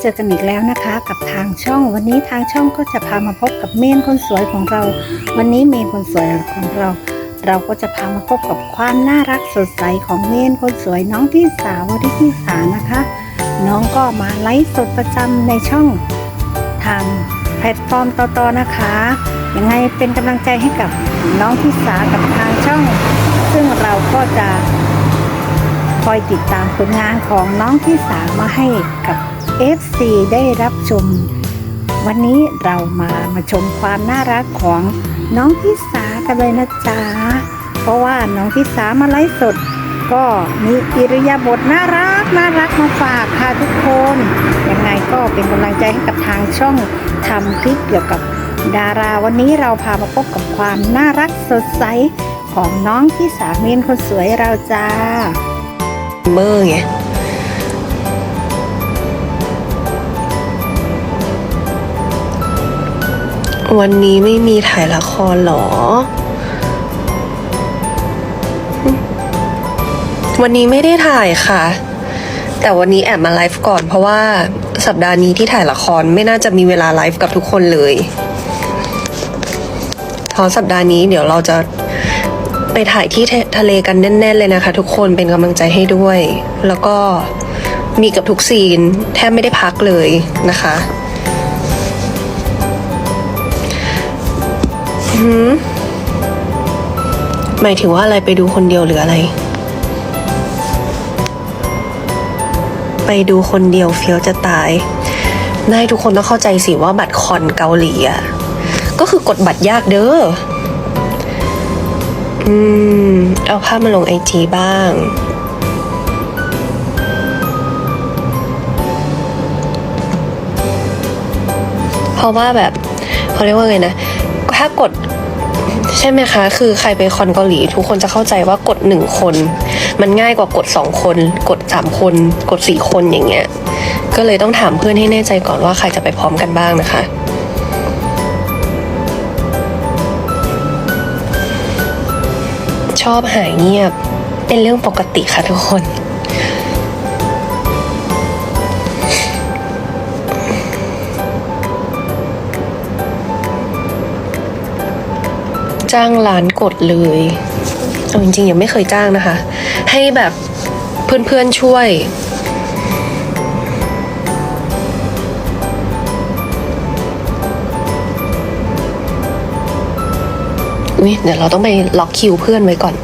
เจอกันอีกแล้วนะคะ กับทางช่องวันนี้ทางช่องก็จะพามาพบกับเมนคนสวยของเรา วันนี้เมนคนสวยของเรา เราก็จะพามาพบกับความน่ารักสดใสของเมนคนสวยน้องที่สาววริที่สานะคะ น้องก็มาไลฟ์สดประจำในช่องทางแพลตฟอร์มต่อๆนะคะยังไงเป็นกำลังใจให้กับน้องที่สากับทางช่อง ซึ่งเราก็จะคอยติดตามผลงานของน้องที่สามาให้กับ FC ได้รับชม วันนี้เรามามาชมความน่ารักของน้องที่สากันเลยนะจ๊ะ เพราะว่าน้องที่สามาไลฟ์สด ก็มีอิริยาบถน่ารักน่ารักมาฝากค่ะทุกคนยังไงก็เป็นกำลังใจให้กับทางช่องทำคลิปเกี่ยวกับดาราวันนี้เราพามาพบกับความน่ารักสดใสของน้องที่สาเมนคนสวยเราจ้าเมอร์ไง วันนี้ไม่มีถ่ายละครเหรอ วันนี้ไม่ได้ถ่ายค่ะ แต่วันนี้แอบมาไลฟ์ก่อนเพราะว่าสัปดาห์นี้ที่ถ่ายละครไม่น่าจะมีเวลาไลฟ์กับทุกคนเลยเพราะสัปดาห์นี้เดี๋ยวเราจะไปถ่ายที่ทะทะเลกันแน่น ๆ เลยนะคะ ทุกคนเป็นกำลังใจให้ด้วย แล้วก็มีกับทุกซีนแทบไม่ได้พักเลยนะคะ หมหมายถึงว่าอะไรไปดูคนเดียวหรืออะไร ไปดูคนเดียวเฟี้ยวจะตายนายทุกคนต้องเข้าใจสิว่าบัตรคอนเกาหลีอะ ก็คือกดบัตรยากเด้อ อืม เอาภาพมาลงไอจีบ้าง เพราะว่าแบบเขาเรียกว่าไงนะ ถ้ากดใช่ไหมคะ คือใครไปคอนเกาหลี ทุกคนจะเข้าใจว่ากดหนึ่งคน มันง่ายกว่ากดสองคน กดสามคน กดสี่คนอย่างเงี้ย ก็เลยต้องถามเพื่อนให้แน่ใจก่อนว่าใครจะไปพร้อมกันบ้างนะคะ ชอบหายเงียบ เป็นเรื่องปกติค่ะทุกคน จ้างร้านกดเลยเอาจริงๆยังไม่เคยจ้างนะคะ ให้แบบเพื่อนๆช่วยอุ๊ยเดี๋ยวเราต้องไปล็อกคิวเพื่อนไว้ก่อน